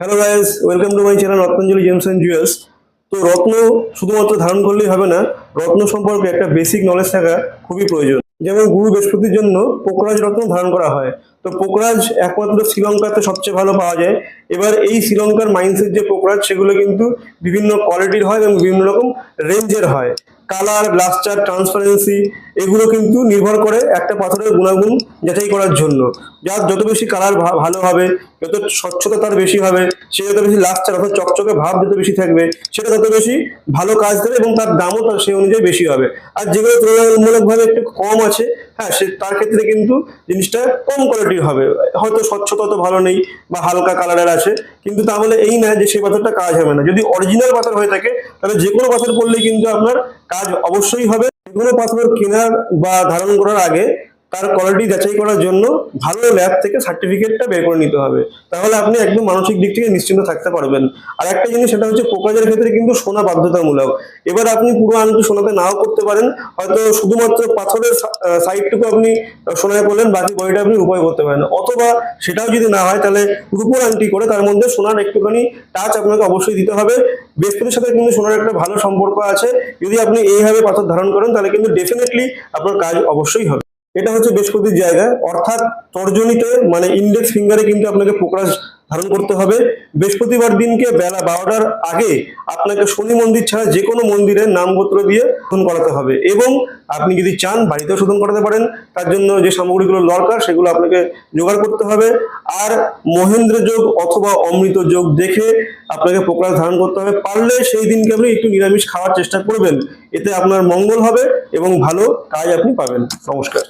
Hello guys welcome to my channel Ratnanjali gems and jewels তো রত্ন শুধুমাত্র ধারণ করলেই হবে না, রত্ন সম্পর্কে একটা বেসিক নলেজ থাকা খুবই প্রয়োজন। যেমন গুরু বৃহস্পতির জন্য পোকরাজ রত্ন ধারণ করা হয়। তো পোকরাজ একমাত্র শ্রীলঙ্কাতে সবচেয়ে ভালো পাওয়া যায়। এবার এই শ্রীলঙ্কার মাইন্সের যে পোকরাজ, সেগুলো কিন্তু বিভিন্ন কোয়ালিটির হয় এবং বিভিন্ন রকম রেঞ্জের হয়। কালার ব্লাস্টার ট্রান্সপারেন্সি এগুলো কিন্তু নির্ভর করে একটা পাথরের গুণাগুণ যাচাই করার জন্য। যার যত বেশি কালার ভালো হবে, যত স্বচ্ছতা তার বেশি হবে, সে যত বেশি লাস্টার অর্থাৎ চকচকে ভাব যত বেশি থাকবে, সেটা তত বেশি ভালো কাজ দেবে এবং তার দামও তার সেই অনুযায়ী বেশি হবে। আর যেগুলো তুলনামূলকভাবে একটু কম আছে হ্যাঁ। সে তার ক্ষেত্রে কিন্তু জিনিসটা কম কোয়ালিটির হবে। হয়তো স্বচ্ছতা তো ভালো নেই বা হালকা কালারের আছে, কিন্তু তাহলে এই না যে সেই পাথরটা কাজ হবে না। যদি অরিজিনাল পাথর হয়ে থাকে, তাহলে যে কোনো পাথর পড়লেই কিন্তু আপনার কাজ অবশ্যই হবে। যে কোনো পাথর কেনার বা ধারণ করার আগে তার কোয়ালিটি যাচাই করার জন্য ভালো ল্যাব থেকে সার্টিফিকেটটা বের করে নিতে হবে। তাহলে আপনি একদম মানসিক দিক থেকে নিশ্চিন্ত থাকতে পারবেন। আর একটা জিনিস, সেটা হচ্ছে পোকাজের ক্ষেত্রে কিন্তু সোনা বাধ্যতামূলক। এবার আপনি পুরো আংটি সোনাতে নাও করতে পারেন। হয়তো শুধুমাত্র পাথরের সাইডটুকু আপনি সোনায় করলেন বাকি বডিটা আপনি উপায় করতে পারেন। অথবা সেটাও যদি না হয়, তাহলে রূপোর আংটি করে তার মধ্যে সোনার একটুখানি টাচ আপনাকে অবশ্যই দিতে হবে। বৃহস্পতির সাথে কিন্তু সোনার একটা ভালো সম্পর্ক আছে। যদি আপনি এইভাবে পাথর ধারণ করেন, তাহলে কিন্তু ডেফিনেটলি আপনার কাজ অবশ্যই হবে। এটা হচ্ছে বৃহস্পতির জায়গা। অর্থাৎ তর্জনীতে মানে ইন্ডেক্স ফিঙ্গারে কিন্তু আপনাকে পোকরাজ ধারণ করতে হবে। বৃহস্পতিবার দিনকে বেলা বারোটার আগে আপনাকে শনি মন্দির ছাড়া যে কোনো মন্দিরে নামপত্র দিয়ে শোধন করাতে হবে। এবং আপনি যদি চান, বাড়িতেও শোধন করাতে পারেন। তার জন্য যে সামগ্রীগুলো দরকার, সেগুলো আপনাকে জোগাড় করতে হবে। আর মহেন্দ্র যোগ অথবা অমৃত যোগ দেখে আপনাকে পোকরাজ ধারণ করতে হবে। পারলে সেই দিনকে আপনি একটু নিরামিষ খাওয়ার চেষ্টা করবেন। এতে আপনার মঙ্গল হবে এবং ভালো কাজ আপনি পাবেন। নমস্কার।